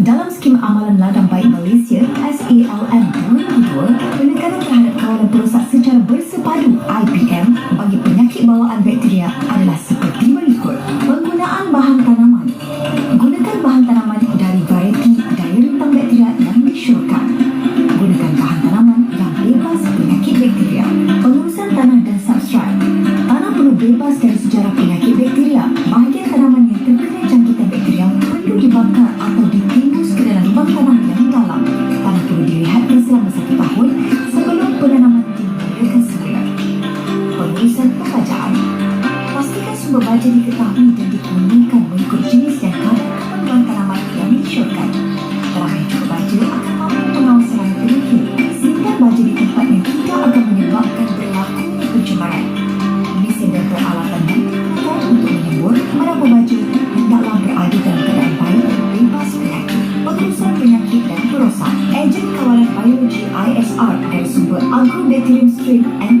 Dalam skim amalan ladang baik Malaysia SALM 2002, penekanan terhadap kawalan perosak secara bersepadu IPM bagi penyakit bawaan bakteria adalah seperti berikut. Penggunaan bahan tanaman. Gunakan bahan tanaman dari varieti daya rentang bakteria yang disyorkan. Gunakan bahan tanaman yang bebas penyakit bakteria. Pengurusan tanah dan substrat. Tanah perlu bebas dari baja diketahui dan dikemukakan mengikut jenis dan kadar kandungan tanaman yang disyorkan. Terakhir baja akan mampu mengawal serangan penyakit sehingga baja di tempat yang tidak akan menyebabkan berlaku pencemaran. Mesin dan peralatan digunakan untuk menyembur menabur baja hendaklah berada dalam keadaan baik dan bebas penyakit. Pengurusan penyakit dan perosak. Ejen kawalan biologi ISR dari sumber Agrobacterium strain antagonis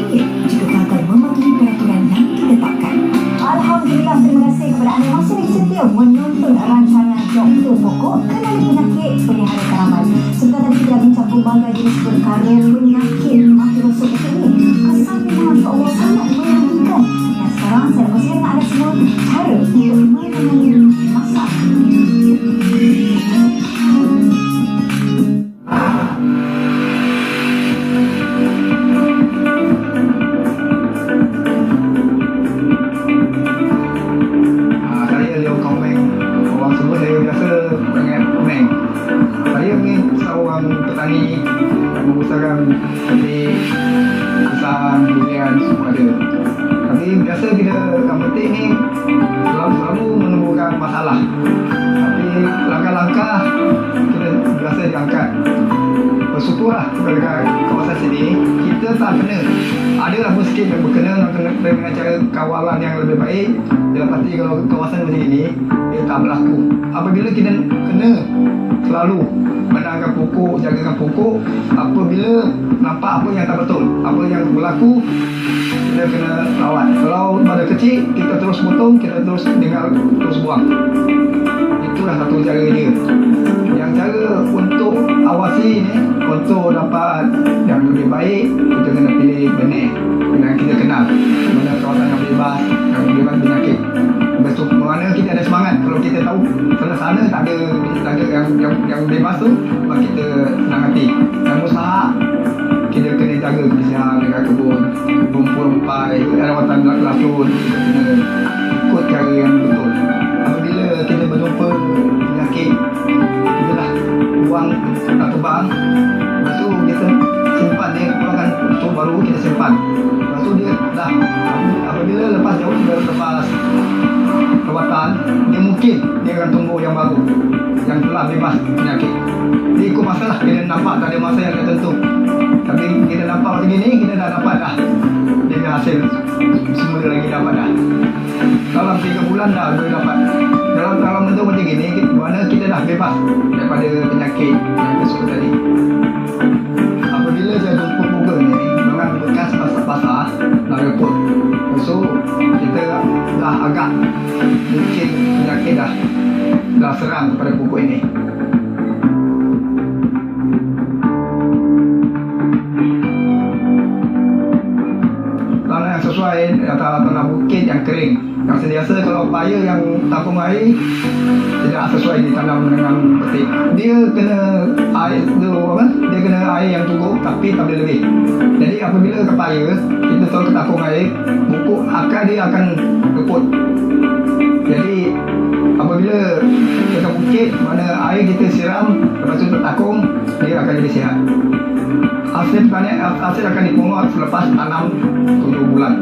RM10,000 jika gagal mematuhi peraturan yang ditetapkan. Alhamdulillah terima kasih kepada anda masih lagi setia menonton rancangan Doktor Pokok Kenali Penyakit Pelihara Tanaman. Sebentar tadi kita bincang pelbagai jenis perkara penyakit mati rosok ini. Kesannya Masya Allah petani yang membesarkan ketik, pisang, durian semua ada. Tapi biasa kita ikan petik ni selalu-selalu menemukan masalah. Tapi langkah-langkah kita biasa diangkat. Bersyukurlah kepada kawasan sini kita tak kena. Adalah miskin yang berkena dengan, cara kawalan yang lebih baik. Dalam pasti kalau kawasan macam ini ia tak berlaku. Apabila kita kena selalu menangkan pokok jagakan pokok apabila nampak apa yang tak betul apa yang berlaku kita kena rawat kalau pada kecil kita terus potong kita terus tinggal terus buang. Itulah satu cara dia. Yang cara untuk awasi ni untuk dapat yang lebih baik kita kena pilih benih yang kita kenal. Mana kawasan yang bebas yang bebas penyakit. Betul, mana kita ada semangat? Kalau kita tahu sebelah sana tak ada tak ada yang yang yang bebas tu maka kita senang hati. Yang usaha kita kena jaga kebersihan dekat kebun. Rumput rumpai rawatan latun kita ikut cara yang betul. Apabila kita berjumpa penyakit kita dah buang tak tebang kita simpan. Lepas tu dia dah apabila lepas jauh dia lepas rawatan dia mungkin dia akan tumbuh yang baru yang telah bebas penyakit. Dia ikut masalah kita nampak tak ada masa yang tertentu tapi kita nampak macam ni kita dah dapat dah. Dia dah hasil semula lagi dapat dah. Dalam 3 bulan dah boleh dapat. Dalam dalam bentuk macam ni mana kita dah bebas daripada penyakit yang tersebut tadi dah repot so kita dah agak mungkin penyakit dah. Dah serang kepada pokok ini. Tanah yang sesuai atau tanah bukit yang kering. Yang sentiasa kalau paya yang tampung air tidak sesuai ditanam dengan petik. Dia kena air tu apa air yang cukup tapi tak boleh lebih. Jadi apabila ke paya kita tahu ke tampung air pokok akar dia akan keput jadi apabila kita bukit mana air kita siram lepas tu takung dia akan jadi sihat. Hasil panen hasil akan dipungut selepas tanam 7 bulan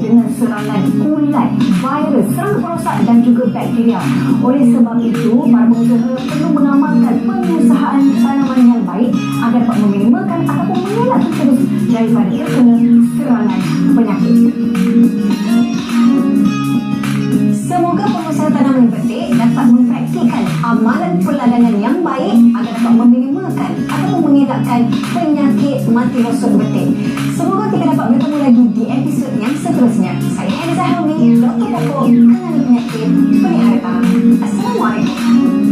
dengan serangan kulat, virus, serangga perosak dan juga bakteria. Oleh sebab itu, para pengusaha perlu mengamalkan pengusahaan tanaman yang baik agar dapat meminimalkan ataupun mengelakkan terus daripada terkena serangan penyakit. Semoga pengusaha tanaman petik dapat mempraktikkan amalan peladanan yang baik agar dapat meminimalkan mengekal atau mengelakkan penyakit mati rosak penting. Semoga kita dapat bertemu lagi di episod yang seterusnya. Saya Hadi Zahrawi, Dr. Popo, Kenali Penyakit, Beri Harapan. Assalamualaikum.